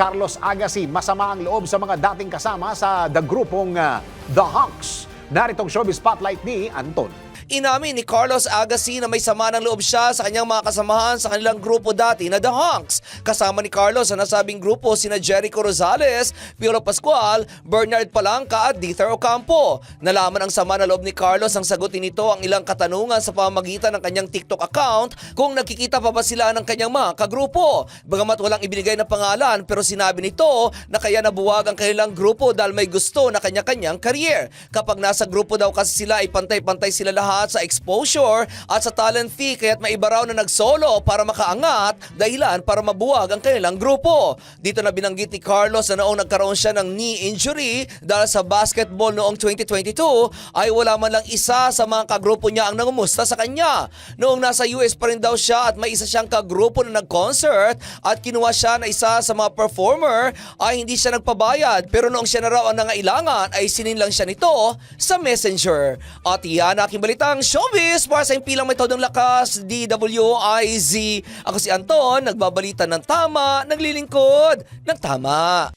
Carlos Agassi masama ang loob sa mga dating kasama sa the grupong ah, The Hunks. Naritong showbiz spotlight ni Anton. Inamin ni Carlos Agassi na may sama ng loob siya sa kanyang mga kasamahan sa kanilang grupo dati na The Hunks. Kasama ni Carlos sa nasabing grupo sina Jericho Rosales, Piolo Pascual, Bernard Palanca at Dieter Ocampo. Nalaman ang sama ng loob ni Carlos ang sagutin nito ang ilang katanungan sa pamamagitan ng kanyang TikTok account kung nagkikita pa ba sila ng kanyang mga kagrupo. Bagamat walang ibinigay na pangalan pero sinabi nito na kaya nabuwag ang kanilang grupo dahil may gusto na kanya-kanyang career. Kapag nasa grupo daw kasi sila ay pantay-pantay sila lahat sa exposure at sa talent fee kaya't may iba raw na nagsolo para makaangat dahilan para mabuwag ang kanilang grupo. Dito na binanggit ni Carlos na noong nagkaroon siya ng knee injury dahil sa basketball noong 2022 ay wala man lang isa sa mga kagrupo niya ang nangumusta sa kanya. Noong nasa US pa rin daw siya at may isa siyang kagrupo na nag-concert at kinuha siya na isa sa mga performer ay hindi siya nagpabayad pero noong siya na raw ang nangailangan ay sininlang siya nito sa messenger. At iyan aking balitang showbiz para sa impilang may todong lakas DWIZ. Ako si Anton, nagbabalita ng tama, naglilingkod ng tama.